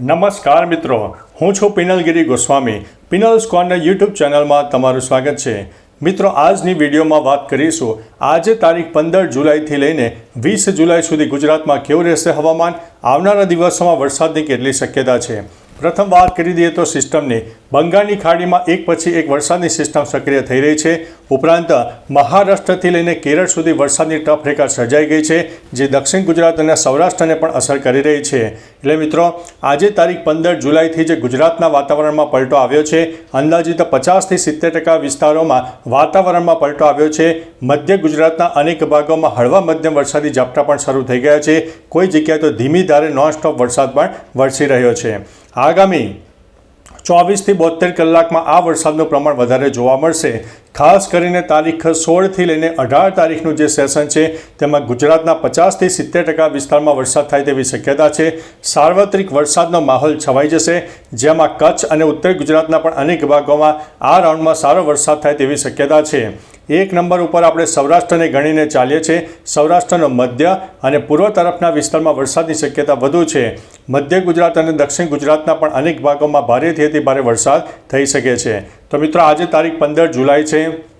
નમસ્કાર મિત્રો, હું છું પિનલગીરી ગોસ્વામી. પિનલ સ્કોનના યુટ્યુબ ચેનલમાં તમારું સ્વાગત છે. મિત્રો, આજની વિડીયોમાં વાત કરીશું. આજે તારીખ પંદર જુલાઈથી લઈને વીસ જુલાઈ સુધી ગુજરાતમાં કેવું રહેશે હવામાન? આવનારા દિવસોમાં વરસાદની કેટલી શક્યતા છે? પ્રથમ વાત કરી દઈએ તો સિસ્ટમની. બંગાળની ખાડીમાં એક પછી એક વરસાદની સિસ્ટમ સક્રિય થઈ રહી છે. ઉપરાંત, મહારાષ્ટ્રથી લઈને કેરળ સુધી વરસાદની ટફરેખા સર્જાઈ ગઈ છે, જે દક્ષિણ ગુજરાત અને સૌરાષ્ટ્રને પણ અસર કરી રહી છે. એટલે મિત્રો, આજે તારીખ પંદર જુલાઈથી જે ગુજરાતના વાતાવરણમાં પલટો આવ્યો છે. અંદાજિત પચાસથી સિત્તેર ટકા વિસ્તારોમાં વાતાવરણમાં પલટો આવ્યો છે. મધ્ય ગુજરાતના અનેક ભાગોમાં હળવા મધ્યમ વરસાદી ઝાપટા પણ શરૂ થઈ ગયા છે. કોઈ જગ્યાએ તો ધીમી ધારે નોનસ્ટોપ વરસાદ પણ વરસી રહ્યો છે. આગામી ચોવીસથી બોતેર કલાકમાં આ વરસાદનું પ્રમાણ વધારે જોવા મળશે. ખાસ કરીને તારીખ સોળથી લઈને અઢાર તારીખનું જે સેશન છે, તેમાં ગુજરાતના પચાસથી સિત્તેર ટકા વિસ્તારમાં વરસાદ થાય તેવી શક્યતા છે. સાર્વત્રિક વરસાદનો માહોલ છવાઈ જશે, જેમાં કચ્છ અને ઉત્તર ગુજરાતના પણ અનેક ભાગોમાં આ રાઉન્ડમાં સારો વરસાદ થાય તેવી શક્યતા છે. એક નંબર ઉપર આપણે સૌરાષ્ટ્રને ગણીને ચાલીએ છીએ. સૌરાષ્ટ્રનો મધ્ય અને પૂર્વ તરફના વિસ્તારમાં વરસાદની શક્યતા વધુ છે. મધ્ય ગુજરાત અને દક્ષિણ ગુજરાતના પણ અનેક ભાગોમાં ભારેથી અતિ ભારે વરસાદ થઈ શકે છે. તો મિત્રો, આજે તારીખ પંદર જુલાઈ છે.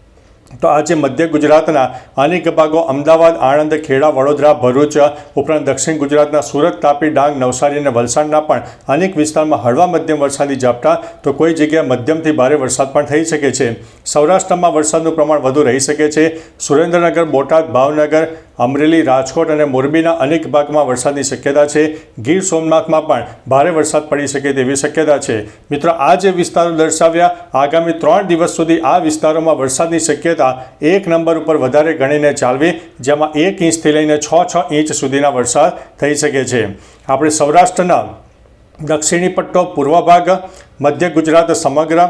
તો આજે મધ્ય ગુજરાતના અનેક ભાગો અમદાવાદ, આણંદ, ખેડા, વડોદરા, ભરૂચ ઉપરાંત દક્ષિણ ગુજરાતના સુરત, તાપી, ડાંગ, નવસારી અને વલસાડના પણ અનેક વિસ્તારમાં હળવા મધ્યમ વરસાદી ઝાપટા. તો કોઈ જગ્યાએ મધ્યમથી ભારે વરસાદ પણ થઈ શકે છે. સૌરાષ્ટ્રમાં વરસાદનું પ્રમાણ વધુ રહી શકે છે. સુરેન્દ્રનગર, બોટાદ, ભાવનગર અમરેલી, રાજકોટ અને મોરબીના અનેક ભાગમાં વરસાદની શક્યતા છે. ગીર સોમનાથમાં પણ ભારે વરસાદ પડી શકે તેવી શક્યતા છે. મિત્રો, આ જે વિસ્તારો દર્શાવ્યા, આગામી ત્રણ દિવસ સુધી આ વિસ્તારોમાં વરસાદની શક્યતા એક નંબર ઉપર વધારે ગણીને ચાલવી, જેમાં એક ઇંચથી લઈને છ છ ઇંચ સુધીના વરસાદ થઈ શકે છે. આપણે સૌરાષ્ટ્રના દક્ષિણી પટ્ટો, પૂર્વ ભાગ, મધ્ય ગુજરાત સમગ્ર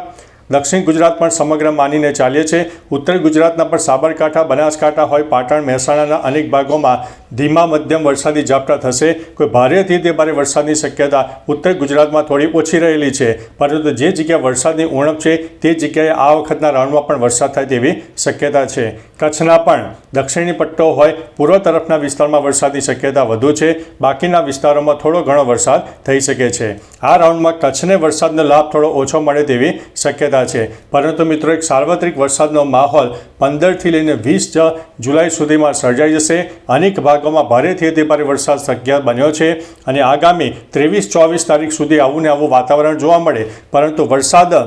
દક્ષિણ ગુજરાત પણ સમગ્ર માનીને ચાલીએ છીએ. ઉત્તર ગુજરાતના પણ સાબરકાંઠા, બનાસકાંઠા હોય, પાટણ, મહેસાણાના અનેક ભાગોમાં ધીમા મધ્યમ વરસાદી ઝાપટા થશે. કોઈ ભારેથી તે ભારે વરસાદની શક્યતા ઉત્તર ગુજરાતમાં થોડી ઓછી રહેલી છે. પરંતુ જે જગ્યાએ વરસાદની ઉણપ છે, તે જગ્યાએ આ વખતના રાઉન્ડમાં પણ વરસાદ થાય તેવી શક્યતા છે. કચ્છના પણ દક્ષિણી પટ્ટો હોય, પૂર્વ તરફના વિસ્તારમાં વરસાદની શક્યતા વધુ છે. બાકીના વિસ્તારોમાં થોડો ઘણો વરસાદ થઈ શકે છે. આ રાઉન્ડમાં કચ્છને વરસાદનો લાભ થોડો ઓછો મળે તેવી શક્યતા છે. પરંતુ મિત્રો, એક સાર્વત્રિક વરસાદનો માહોલ પંદરથી લઈને વીસ જુલાઈ સુધીમાં સર્જાઈ જશે. અનેક ભાગોમાં ભારેથી અતિ ભારે વરસાદ શક્ય બન્યો છે અને આગામી ત્રેવીસ ચોવીસ તારીખ સુધી આવું ને આવું વાતાવરણ જોવા મળે, પરંતુ વરસાદ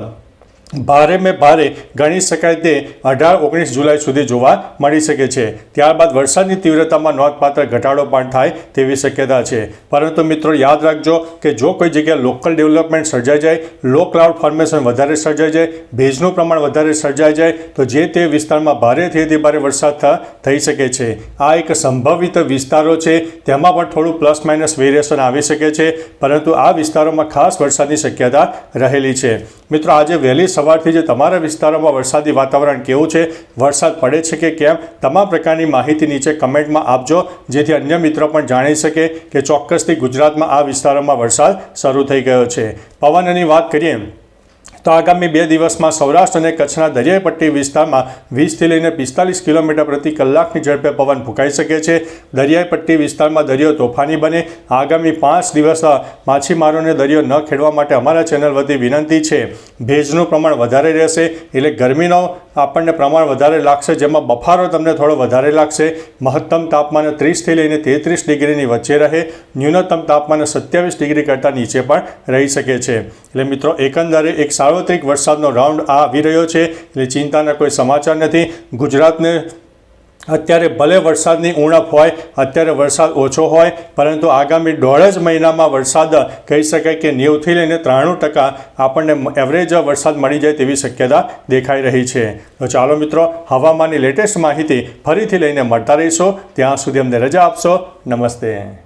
ભારે મેં ભારે ગણી શકાય તે અઢાર, ઓગણીસ જુલાઈ સુધી જોવા મળી શકે છે. ત્યારબાદ વરસાદની તીવ્રતામાં નોંધપાત્ર ઘટાડો પણ થાય તેવી શક્યતા છે. પરંતુ મિત્રો, યાદ રાખજો કે જો કોઈ જગ્યાએ લોકલ ડેવલપમેન્ટ સર્જાઈ જાય લો ક્લાઉડ ફોર્મેશન વધારે સર્જાઈ જાય, ભેજનું પ્રમાણ વધારે સર્જાઈ જાય, તો જે તે વિસ્તારમાં ભારેથી અતિ ભારે વરસાદ થઈ શકે છે. આ એક સંભવિત વિસ્તારો છે. તેમાં પણ થોડું પ્લસ માઇનસ વેરિએશન આવી શકે છે, પરંતુ આ વિસ્તારોમાં ખાસ વરસાદની શક્યતા રહેલી છે. મિત્રો, આજે વહેલી સવારથી જે તમારા વિસ્તારોમાં વરસાદી વાતાવરણ કેવું છે, વરસાદ પડે છે કે કેમ, તમામ પ્રકારની માહિતી નીચે કમેન્ટમાં આપજો, જેથી અન્ય મિત્રો પણ જાણી શકે કે ચોક્કસથી ગુજરાતમાં આ વિસ્તારોમાં વરસાદ શરૂ થઈ ગયો છે. પવનની વાત કરીએ, તો આગામી બે દિવસમાં સૌરાષ્ટ્ર અને કચ્છના દરિયાઈ પટ્ટી વિસ્તારમાં વીસથી લઈને પિસ્તાલીસ કિલોમીટર પ્રતિ કલાકની ઝડપે પવન ફૂંકાઈ શકે છે. દરિયાઈ પટ્ટી વિસ્તારમાં દરિયો તોફાની બને. આગામી પાંચ દિવસ માછીમારોને દરિયો ન ખેડવા માટે અમારા ચેનલ વતી વિનંતી છે. ભેજનું પ્રમાણ વધારે રહેશે. એટલે ગરમીનો આપણને પ્રમાણ વધારે લાગશે, જેમાં બફારો તમને થોડો વધારે લાગશે. મહત્તમ તાપમાન ત્રીસથી લઈને તેત્રીસ ડિગ્રીની વચ્ચે રહે. ન્યૂનતમ તાપમાન સત્યાવીસ ડિગ્રી કરતાં નીચે પણ રહી શકે છે. એટલે મિત્રો, એકંદરે એક સાર્વત્રિક વરસાદનો રાઉન્ડ આ આવી રહ્યો છે. એટલે ચિંતાના કોઈ સમાચાર નથી. ગુજરાતને અત્યારે ભલે વરસાદની ઉણપ હોય, અત્યારે વરસાદ ઓછો હોય, પરંતુ આગામી દોઢ જ મહિનામાં વરસાદ કહી શકાય કે નેવથી લઈને ત્રાણું ટકા આપણને એવરેજ વરસાદ મળી જાય તેવી શક્યતા દેખાઈ રહી છે. તો ચાલો મિત્રો, હવામાનની લેટેસ્ટ માહિતી ફરીથી લઈને મળતા રહીશો. ત્યાં સુધી અમને રજા આપશો. નમસ્તે.